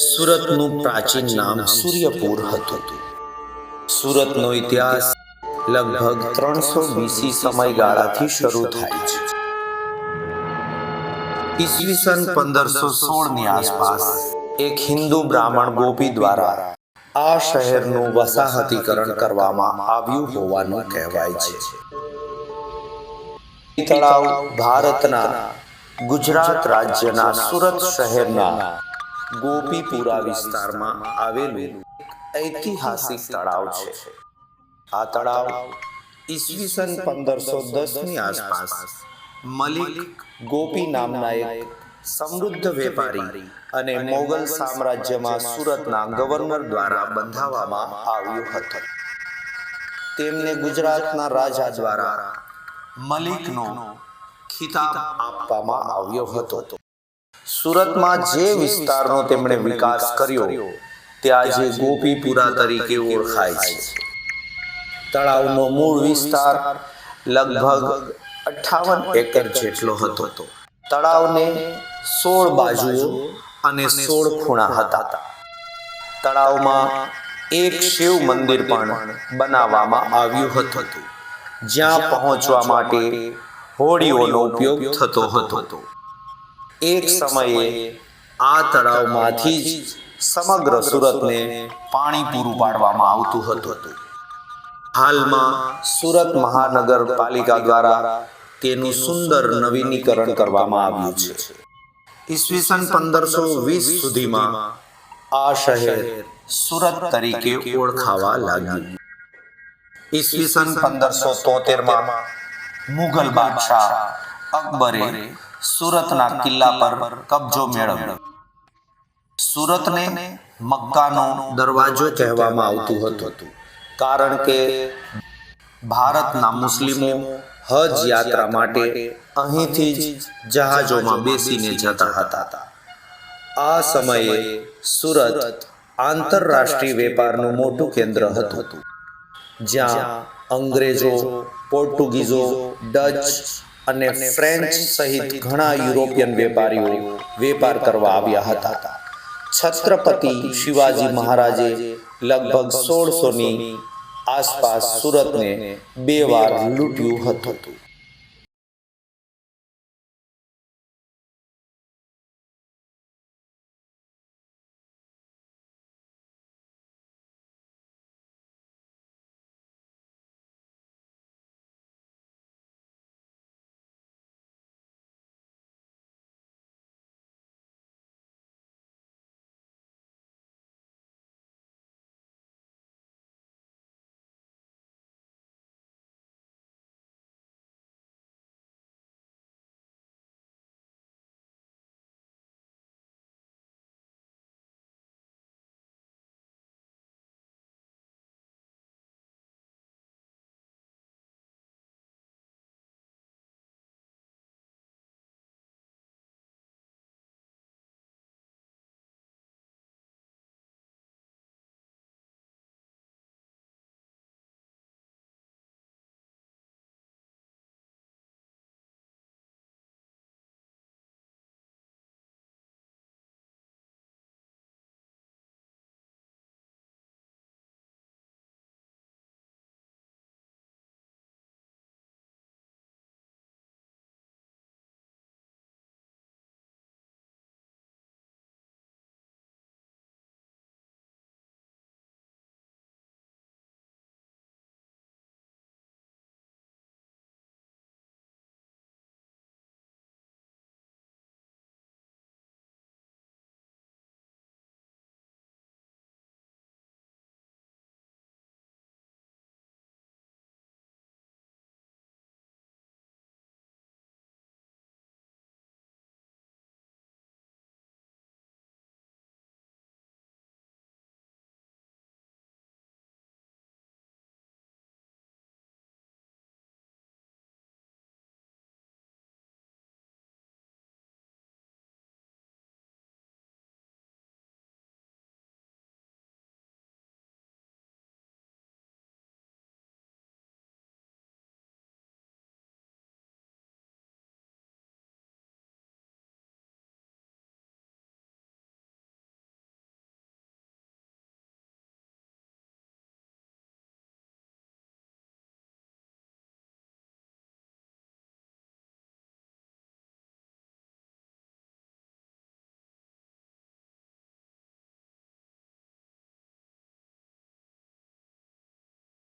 સુરતનું પ્રાચીન નામ સૂર્યપુર હતું. સુરતનો ઇતિહાસ લગભગ ત્રણસો બીસી સમયગાળાથી શરૂ થાય છે. ઈસવીસન પંદરસો સોળની આસપાસ એક હિન્દુ બ્રાહ્મણ ગોપી દ્વારા આ શહેરનું વસાહતીકરણ કરવામાં આવ્યું હોવાનું કહેવાય છે. તળાવ ભારતના ગુજરાત રાજ્યના સુરત શહેરના ગોપીપુરા વિસ્તારમાં આવેલું ઐતિહાસિક તળાવ છે. આ તળાવ ઈસવીસન પંદરસો દસની આસપાસ મલિક ગોપી નામના એક સમૃદ્ધ વેપારી અને મોગલ સામ્રાજ્યમાં સુરતના ગવર્નર દ્વારા બંધાવવામાં આવ્યું હતું. તેમને ગુજરાતના રાજા દ્વારા મલિકનો ખિતાબ આપવામાં આવ્યો હતો. સુરતમાં જે વિસ્તારનો તેમણે વિકાસ કર્યો તે આજે ગોપીપુરા તરીકે ઓળખાય છે. તળાવનો મૂળ વિસ્તાર લગભગ અઠાવન એકર જેટલો હતો. તળાવને સોળ બાજુઓ અને સોળ ખૂણા હતા. તળાવમાં એક શિવ મંદિર પણ બનાવવામાં આવ્યું હતું. જ્યાં પહોંચવા માટે હોડીઓનો ઉપયોગ થતો હતો. એક સમયે આ તળાવમાંથી જ સમગ્ર સુરતને પાણી પૂરું પાડવામાં આવતું હતું. હાલમાં સુરત મહાનગરપાલિકા દ્વારા તેનું સુંદર નવીનીકરણ કરવામાં આવ્યું છે. ઈસવીસન પંદરસો વીસ સુધીમાં આ શહેર સુરત તરીકે ઓળખાવા લાગ્યું. ઈસવીસન પંદરસો તોતેરમાં મુઘલ બાદશાહ અકબરે સુરતના કિલ્લા પર કબજો મેળવ્યો. સુરતને મક્કાનો દરવાજો કહેવામાં આવતું હતું. કારણ કે ભારતના મુસ્લિમો હજ યાત્રા માટે અહીંથી જ જહાજોમાં બેસીને જતા હતા. આ સમયે સુરત આંતરરાષ્ટ્રીય વેપારનું મોટું કેન્દ્ર હતું. જ્યાં અંગ્રેજો પોર્ટુગીઝો ડચ અને ફ્રેન્ચ સહિત ઘણા યુરોપિયન વેપારીઓ વેપાર કરવા આવ્યા હતા. છત્રપતિ શિવાજી મહારાજે લગભગ સોળસોની આસપાસ સુરતને બે વાર લૂંટ્યું હતું.